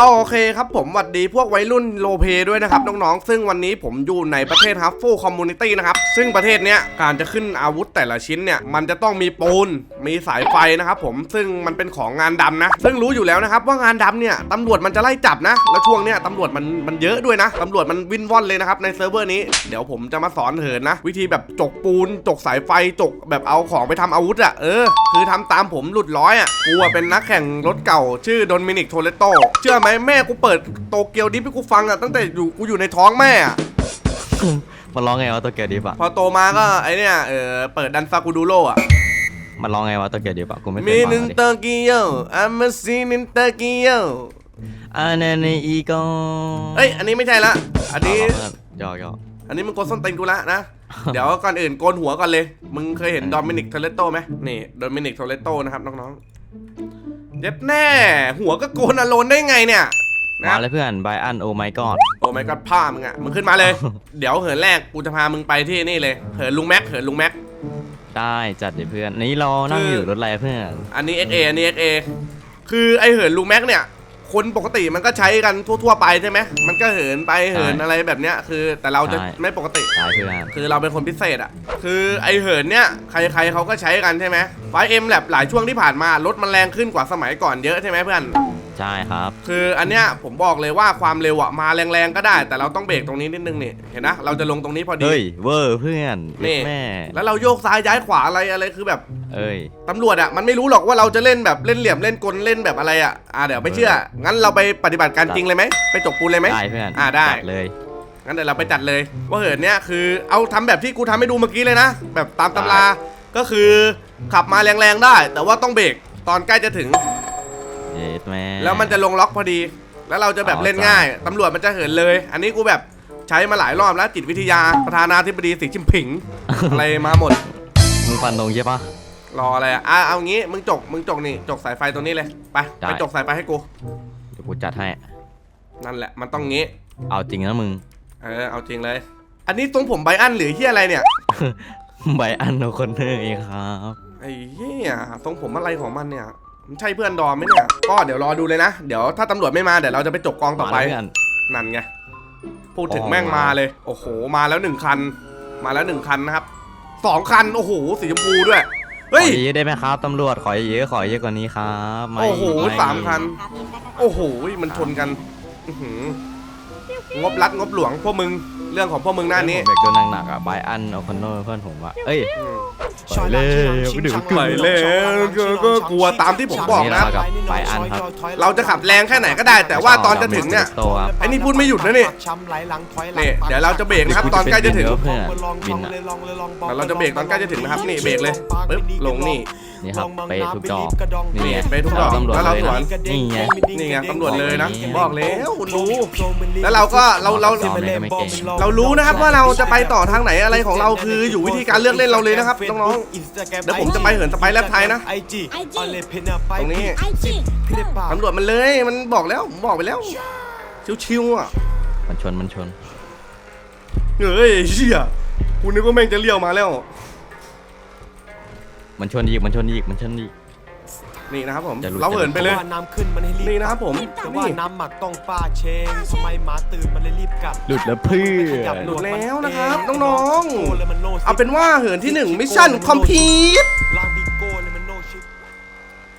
เอาโอเคครับผมหวัดดีพวกวัยรุ่นโลเพด้วยนะครับน้องๆ ซึ่งวันนี้ผมอยู่ในประเทศฮัฟฟูคอมมูนิตี้นะครับ ซึ่งประเทศเนี้ยการจะขึ้นอาวุธแต่ละชิ้นเนี่ย มันจะต้องมีปูน มีสายไฟนะครับผมซึ่งมันเป็นของงานดำนะ ซึ่งรู้อยู่แล้วนะครับว่างานดำเนี่ยตำรวจมันจะไล่จับนะ แล้วช่วงเนี้ยตำรวจมันมันเยอะด้วยนะตำรวจมันวินว่อนเลยนะครับในเซิร์ฟเวอร์นี้เดี๋ยวผมจะมาสอนเหินนะ วิธีแบบจกปูน จกสายไฟจกแบบเอาของไปทำอาวุธอะเออคือทำตามผมหลุดร้อยอะกูอะเป็นนักแข่งรถเก่าชื่อโดมินิกโทเลโตเชื่อไหมแม่กูเปิดโตเกียวดิฟให้กูฟังอะตั้งแต่อยู่กูอยู่ในท้องแม่อะมันร้องไงวะตัวเกียวดิบอะพอโตมาก็ไอเนี่ยเออเปิดดันซากูดูโรอะมันร้องไงวะตัวเกียวดิบอะกูไม่เคยมีฟังหนึ่งเลยโตเกียวอามาซีนินโตเกียวอันนั้นอีกอเอ้ยอันนี้ไม่ใช่ละ อันนี้ ยอกยอกอันนี้มึงโกนส้นตีนกูละนะ เดี๋ยวก่อนอื่นโกนหัวก่อนเลย มึงเคยเห็นโดมินิกโทเลโตไหมนี่โดมินิกโทเลโตนะครับน้องๆ เย็บแน่ หัวก็โกนอโลนได้ไงเนี่ยนะมาเลยเพื่อนไบอันโอไมกอดโอ้ไม่ก็ผ้ามึงอะมึงขึ้นมาเลย เดี๋ยวเหินแรกกูจะพามึงไปที่นี่เลยเหินลุงแม็กเหินลุงแม็ก ได้จัดเดี๋ยวเพื่อน นี่เรานั่งคืออ อยู่รถอะไรเพื่อน อันนี้ XA อันนี้ XA คือไอเหินลุงแม็กเนี่ย คนปกติมันก็ใช้กันทั่วๆไปใช่ไหมมันก็เหินไปเหินอะไรแบบเนี้ยคือแต่เราจะไม่ปกติได้เพื่อนคือเราเป็นคนพิเศษอะคือไอเหินเนี่ยใครๆเขาก็ใช้กันใช่ไหมไฟเอ็มแลบหลายช่วงที่ผ่านมารถมันแรงขึ้นกว่าสมัยก่อนเยอะใช่ไหมเพื่อน ใช่ครับ คืออันเนี้ยผมบอกเลยว่าความเร็วอะมาแรงๆก็ได้ แต่เราต้องเบรกตรงนี้นิดนึงนี่เห็นนะเราจะลงตรงนี้พอดี เฮ้ยเวอร์เพื่อนนี่ แม่แล้วเราโยกซ้ายย้ายขวาอะไรอะไรคือแบบเอ้ย ตำรวจอะมันไม่รู้หรอกว่าเราจะเล่นแบบเล่นเหลี่ยมเล่นกลเล่นแบบอะไรอะอ่าเดี๋ยวไม่เชื่อ งั้นเราไปปฏิบัติการจริงเลยไหมไปจกปูนเลยไหม ได้เพื่อนอ่าได้ จัเลย งั้นเดี๋ยวเราไปจัดเลย ว่าเหินเนี้ยคือเอาทำแบบที่กูทำให้ดูเมื่อกี้เลยนะ แบบตามตำราก็คือขับมาแรงๆได้ แต่ว่าต้องเบรกตอนใกล้จะถึง เย็ดแม่แล้วมันจะลงล็อกพอดี แล้วเราจะแบบอ๋อเล่นง่าย ตำรวจมันจะเหินเลย อันนี้กูแบบใช้มาหลายรอบแล้วจิตวิทยาประธานาธิบดีสีจิ้มผิง อะไรมาหมด มึงฟันตรงใช่ปะรออะไรอะอะเอางี้มึงจกมึงจกนี่จกสายไฟตรงนี้เลยไปได้ไปจกสายไฟให้กูเดี๋ยวกูจัดให้ นั่นแหละมันต้องงี้ เอาจริงนะมึง เออเอาจริงเลย อันนี้ทรงผมไบอันหรือเฮียอะไรเนี่ยไบอันโอคนเนอร์เองครับ ไอ้เฮียทรงผมอะไรของมันเนี่ยมัน ใช่เพื่อนดอมไหมเนี่ย ก็เดี๋ยวรอดูเลยนะ เดี๋ยวถ้าตำรวจไม่มาเดี๋ยวเราจะไปจกกองต่อไป มาแล้วเพื่อน นั่นไง พูดถึงอ๋อแม่งมาเลย โอ้โห มาแล้วหนึ่งคัน มาแล้วหนึ่งคันนะครับ สองคัน โอ้โห สีชมพูด้วยเฮ้ยขอเยอะได้ไหมครับตำรวจขอเยอะขอเยอะกว่านี้ครับไม่โอ้โหไม่สามคัน โอ้โห มันชนกันอื้อหืองบรัดงบหลวงพวกมึง เรื่องของพวกมึงหน้านี้ผมอยากโดนหนักๆอะไบอันโอคอนเนอร์เพื่อนผมอะเอ้ย อืมไปเลยไปดูไปแล้วก็ก็กลัวตามที่ผมบอกนะ กับไปอันครับ เราจะขับแรงแค่ไหนก็ได้ แต่ว่าตอนจะถึงเนี่ย โตครับ ไอ้นี่พูดไม่หยุดนะนี่ นี่เดี๋ยวเราจะเบรกนะครับ ตอนใกล้จะถึงเดี๋ยวเพื่อนบินอะเดี๋ยวเราจะเบรกตอนใกล้จะถึงนะครับนี่เบรกเลยปึ๊บลงนี่ นี่ครับไปทุกดอกนี่นี่ไงไปทุกดอกตำรวจแล้วเราเลยสวนนะนี่ไง นี่ไงตำรวจเลยนะนี่บอกแล้วคุณรู้ แล้วเราก็เราเรายอมเลยก็ไม่เก่งเรารู้นะครับว่าเราจะไปต่อทางไหนอะไรของเราคืออยู่วิธีการเลือกเล่นเราเลยนะครับน้องๆเดี๋ยวผมจะไปเหินสไปร์แลบไทยนะตรงนี้ไอจีตำรวจมันเลยมันบอกแล้วผมบอกไปแล้ว ชิวๆอะมันชนมันชนเฮ้ยเชี่ยกูนึกว่าแม่งจะเลี้ยวมาแล้ว มันชนอีกมันชนอีกมันชนอีก นี่นะครับผม จะหลุดเราเหินไปเลย ว่าน้ำขึ้นมันให้รีบนี่นะครับผมแต่ว่านี่ น้ำหมักต้องป้าเชงทำไมหมาตื่นมันเลยรีบกลับหลุดแล้วเพื่อขยับนหนวดมันแล้วนะครับเน้องโก้เลยมันโนๆเอาเป็นว่าเหินที่หนึ่งมิชชั่นคอมพีทลางบิโก้เลยมันโนชิป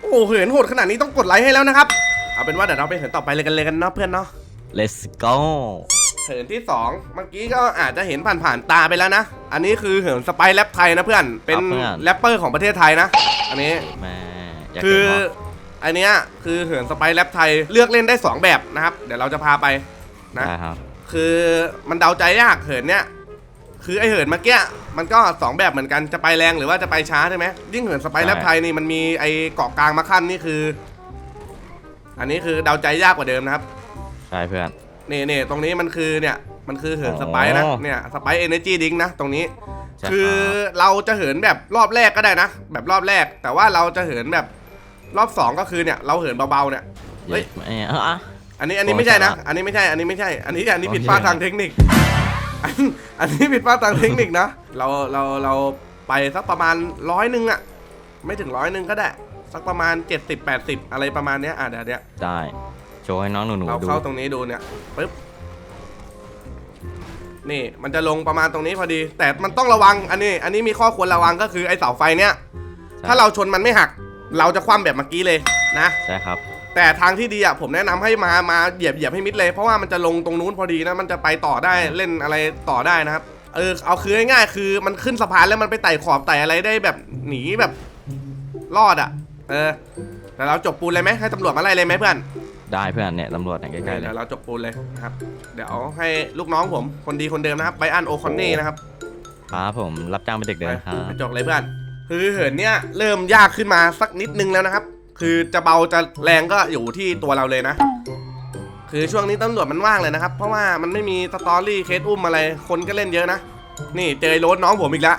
โอ้เหินโหดขนาดนี้ต้องกดไลค์ให้แล้วนะครับ เอาเป็นว่าเดี๋ยวเราไปเหินต่อไปเลยกันเลยกันเนาะเพื่อนเนาะ let's go เหินที่สองเมื่อกี้ก็อาจจะเห็นผ่านๆตาไปแล้วนะ อันนี้คือเหินสไปร์แรปไทยนะเพื่อน เป็นครับเพื่อน แรปเปอร์ของประเทศไทยนะ อันนี้แม่อ ยากคืเห็อนว่าอันเนี้ยคือเหินสไปร์แรปไทยเลือกเล่นได้ 2 แบบนะครับ เดี๋ยวเราจะพาไปนะ ได้ครับ คือมันเดาใจยากเหินเนี้ยคือไอเหินเมื่อกี้มันก็ 2 แบบเหมือนกันจะไปแรงหรือว่าจะไปช้าใช่ไหมยิ่งเหินสไปร์แรปไทยนี่มันมีไอเกาะกลางมาขั้นนี่คือ อันนี้คือเดาใจยากกว่าเดิมนะครับใช่เพื่อน นี่นี่ตรงนี้มันคือเนี่ยมันคือเหินสไปร์นะอ๋อเนี่ยสไปร์เอเนจีดิงนะตรงนี้ ใช่คือรับเราจะเหินแบบรอบแรกก็ได้นะ แบบรอบแรก แต่ว่าเราจะเหินแบบ รอบสองก็คือเนี่ยเราเหินเบาๆเนี่ยเฮ้ยแม่เอออะ อันนี้อันนี้โอ้ไม่ใช่นะสาระอันนี้ไม่ใช่ อันนี้ไม่ใช่ อันนี้อันนี้โอเคผิดพลาดทางเทคนิค อันอันนี้ผิดพลาดทางเทคนิคนะ เราเราเราไปสักประมาณร้อยหนึ่งอะไม่ถึงร้อยหนึ่งก็ได้ สักประมาณ 70 80 อะไรประมาณเนี้ยอะเดี๋ยวเดี๋ยวได้ชชว์ให้น้องหนูเราๆดูเข้าตรงนี้ดูเนี่ยปึ๊บนี่มันจะลงประมาณตรงนี้พอดี แต่มันต้องระวังอันนี้ อันนี้มีข้อควรระวังก็คือไอ้เสาไฟเนี่ย ถ้าเราชนมันไม่หัก เราจะคว่ำแบบเมื่อกี้เลยนะ ใช่ครับ แต่ทางที่ดีอะผมแนะนำให้มามาเหยียบเหยียบให้มิดเลย เพราะว่ามันจะลงตรงนู้นพอดีนะ มันจะไปต่อได้เล่นอะไรต่อได้นะครับ เออเอาคือง่ายๆคือมันขึ้นสะพานแล้วมันไปไต่ขอบไต่อะไรได้แบบหนีแบบรอดอะ เออแต่เราจบปูนเลยไหมให้ตำรวจมาไล่เลยไหมเพื่อน ได้เพื่อนเนี่ยตำรวจเนี่ยใกล้ๆเลเดี๋ยยวเราจบปูนเลยนะครับ เดี๋ยวให้ลูกน้องผมคนดีคนเดิมนะครับไบอันโอคอนเน่นะครับครับผมรับจ้างเป็นเด็กเดินครับไปจบเลยเพื่อน คือเหินเนี่ยเริ่มยากขึ้นมาสักนิดนึงแล้วนะครับ คือจะเบาจะแรงก็อยู่ที่ตัวเราเลยนะ คือช่วงนี้ตำรวจมันว่างเลยนะครับ เพราะว่ามันไม่มีสตอรี่เคสอุ้มอะไรคนก็เล่นเยอะนะ นี่เจอไอ้โรถน้องผมอีกแล้ว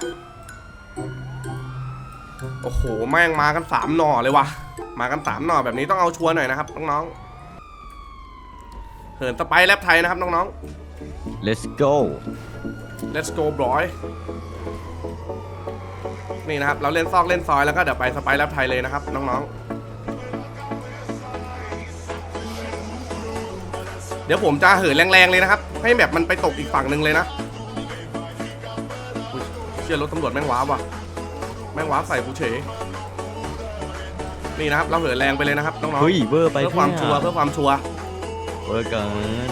โอ้โหแม่งมากันสามหน่อเลยว่ะมากันสามหน่อแบบนี้ต้องเอาชัวร์หน่อยนะครับน้องๆเหินสไปร์แลบไทยนะครับน้องๆ let's go let's go boy นี่นะครับ เราเล่นซอกเล่นซอยแล้วก็เดี๋ยวไปสไปร์แลบไทยเลยนะครับน้องๆ เดี๋ยวผมจะเหินแรงๆเลยนะครับ ให้แบบมันไปตกอีกฝั่งหนึ่งเลยนะอุ๊ยเชื่อรถตำรวจแม่งว้าวว่ะ แม่งว้าวใส่กูเฉยนี่นะครับ เราเหินแรงไปเลยนะครับน้องๆเฮ้ยเวอร์ไปเพื่อความชัวร์เพื่อความชัวร์เวอร์เกิน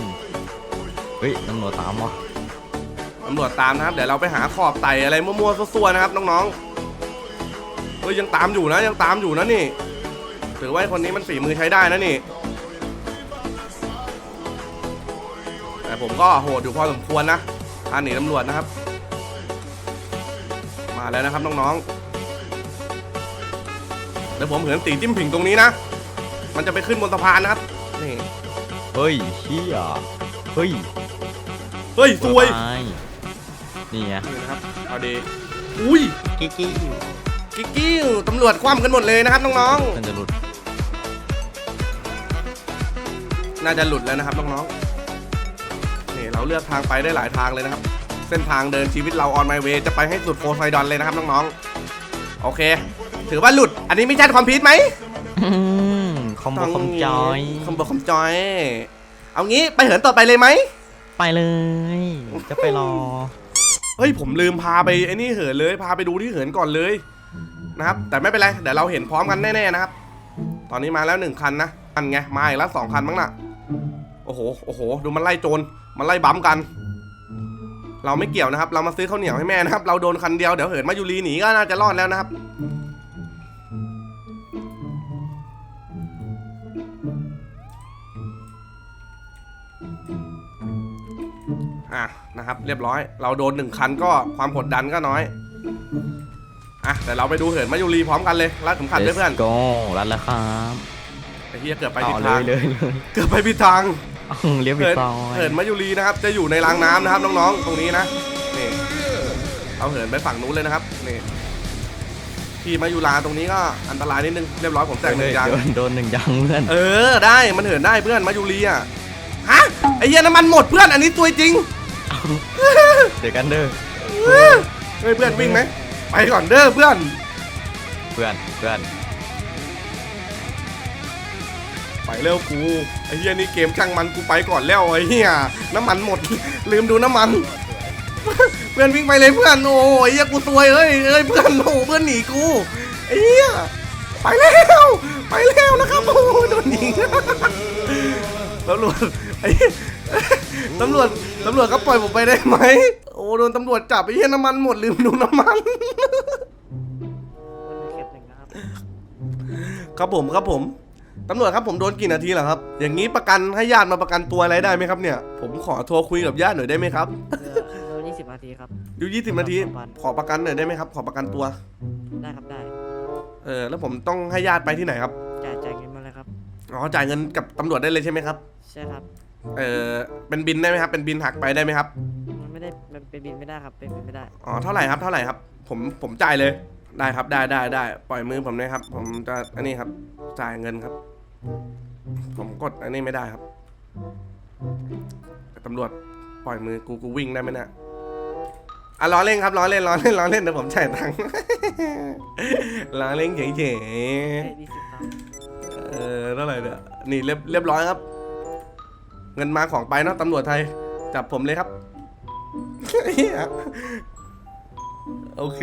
เฮ้ยตำรวจตามวะตำรวจตามนะครับ เดี๋ยวเราไปหาขอบไต่อะไรมั่วๆซั่วๆนะครับน้องๆ เฮ้ยยังตามอยู่นะยังตามอยู่นะนี่ ถือว่าไอ้คนนี้มันฝีมือใช้ได้นะนี่ แต่ผมก็โหดอยู่พอสมควรนะพาหนีตำรวจนะครับ มาแล้วนะครับน้องๆเดี๋ยวผมเหินตีจิ้มผิงตรงนี้นะ มันจะไปขึ้นบนสะพานนะครับ นี่ เฮ้ยเชี่ยเฮ้ยเฮ้ยซวยตานี่ไง นี่นะครับ เอาดี อุ้ย กิ๊กกิ๊ก กิ๊กกิ้วตำรวจคว่ำกันหมดเลยนะครับน้องมันจะหลุดๆ น่าจะหลุดแล้วนะครับน้องๆ นี่เราเลือกทางไปได้หลายทางเลยนะครับ เส้นทางเดินชีวิตเราออนไมเวจะไปให้สุดโพไซดอนเลยนะครับน้องๆ โอเค ถือว่าหลุด อันนี้ไม่ใช่ความผิดไหม อืมคอมโบคอมจอย คอมโบคอมจอย เอางี้ไปเหินต่อไปเลยไหม ไปเลย จะไปรอ เฮ้ยผมลืมพาไปไอ้นี่เหินเลย พาไปดูที่เหินก่อนเลย นะครับ แต่ไม่เป็นไร เดี๋ยวเราเห็นพร้อมกันแน่ๆนะครับ ตอนนี้มาแล้วหนึ่งคันนะอันไง มาอีกแล้วสองคันมั้งน่ะ โอ้โห โอ้โห ดูมันไล่โจร มันไล่บั๊มกัน เราไม่เกี่ยวนะครับ เรามาซื้อข้าวเหนียวให้แม่นะครับ เราโดนคันเดียว เดี๋ยวเหินมายูรีหนีก็น่าจะรอดแล้วนะครับ อะนะครับ เรียบร้อย เราโดนหนึ่งคันก็ความกดดันก็น้อย อะแต่เราไปดูเหินมายูรีพร้อมกันเลยรัดเข็มขัดด้วยเพื่อน Let's go รัดแล้วครับไอ้เหี้ยเกือบไปต่ผิอดเลทางยเลยเลยเกือบไปผิดทางอ้าวเลี้ยวผิดเหินซอยเหินมายูรีนะครับ จะอยู่ในรางน้ำนะครับน้องๆ ตรงนี้นะนี่เอาเหินไปฝั่งนู้นเลยนะครับนี่ที่มายูราตรงนี้ก็อันตรายนิดนึงเรียบร้อยผมแตกหนึ่งยางโดนโดนหนึ่งยางเพื่อนเออได้มันเหินได้เพื่อนมายูรีอะฮะไอ้เหี้ยน้ำมันหมดเพื่อนอันนี้ตัวจริงเดี๋ยวกันเด้อเฮ้ยเพื่อนวิ่งไหม ไปก่อนเด้อเพื่อน เพื่อนเพื่อนไปเร็วกูไอ้เหี้ยนี่เกมช่างมันกูไปก่อนแล้วไอ้เหี้ยน้ำมันหมด ลืมดูน้ำมัน เพื่อนวิ่งไปเลยเพื่อนโอ้ยเหี้ยกูซวยเอ้ยเอ้ยเพื่อนโอ้เพื่อนหนีกูไอ้เหี้ยไปแล้วไปแล้วนะครับโอ้โดนยิงตำรวจไอ้ตำรวจตำรวจก็ปล่อยผมไปได้ไหมโอ้โดนตำรวจจับไอ้เหี้ยน้ำมันหมดลืมดูน้ำมันครับผมครับผมตำรวจครับผมโดนกี่นาทีเหรอครับ อย่างนี้ประกันให้ญาติมาประกันตัวอะไรได้ไหมครับเนี่ย ผมขอโทรคุยกับญาติหน่อยได้ไหมครับเหลือเหลือยี่สิบนาทีครับอยู่20นาทีประกันขอประกันหน่อยได้ไหมครับ ขอประกันตัว ได้ครับได้เออแล้วผมต้องให้ญาติไปที่ไหนครับ จ่ายจ่ายเงินมาเลยครับ อ๋อจ่ายเงินกับตำรวจได้เลยใช่ไหมครับ ใช่ครับ เออเป็นบินได้ไหมครับ เป็นบินหักไปได้ไหมครับมันไม่ได้มัน เป็นบินไม่ได้ครับ เป็นบินไม่ได้ อ๋อเท่าไหร่ครับเท่าไหร่ครับ ผมผมจ่ายเลยได้ครับได้ได้ได้ปล่อยมือผมเลยครับ ผมจะอันนี้ครับจ่ายเงินครับ ผมกดอันนี้ไม่ได้ครับตำรวจปล่อยมือกูกูวิ่งได้ไหมเนี่ยอะล้อเล่นครับล้อเล่นล้อเล่นล้อเล่นเดี๋ยวผมจ่ายตังค์ ล้อเล่นเฉยเอ้ยยี่สิบครับๆเออเท่าไหร่เนี่ยนี่เรียบเรียบร้อยครับ เงินมาของไปเนาะตำรวจไทยจับผมเลยครับ เหี้ยโอเค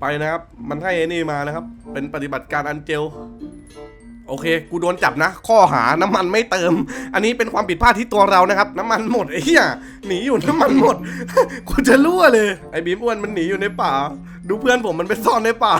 ไปนะครับ มันให้ไอ้นี่มานะครับ เป็นปฏิบัติการอันเจล โอเค กูโดนจับนะ ข้อหาน้ำมันไม่เติม อันนี้เป็นความผิดพลาดที่ตัวเรานะครับ น้ำมันหมดไอ้เหี้ยหนีอยู่น้ำมันหมด กูจะรั่วเลย ไอ้บีมอ้วนมันหนีอยู่ในป่า ดูเพื่อนผมมันไปซ่อนในป่า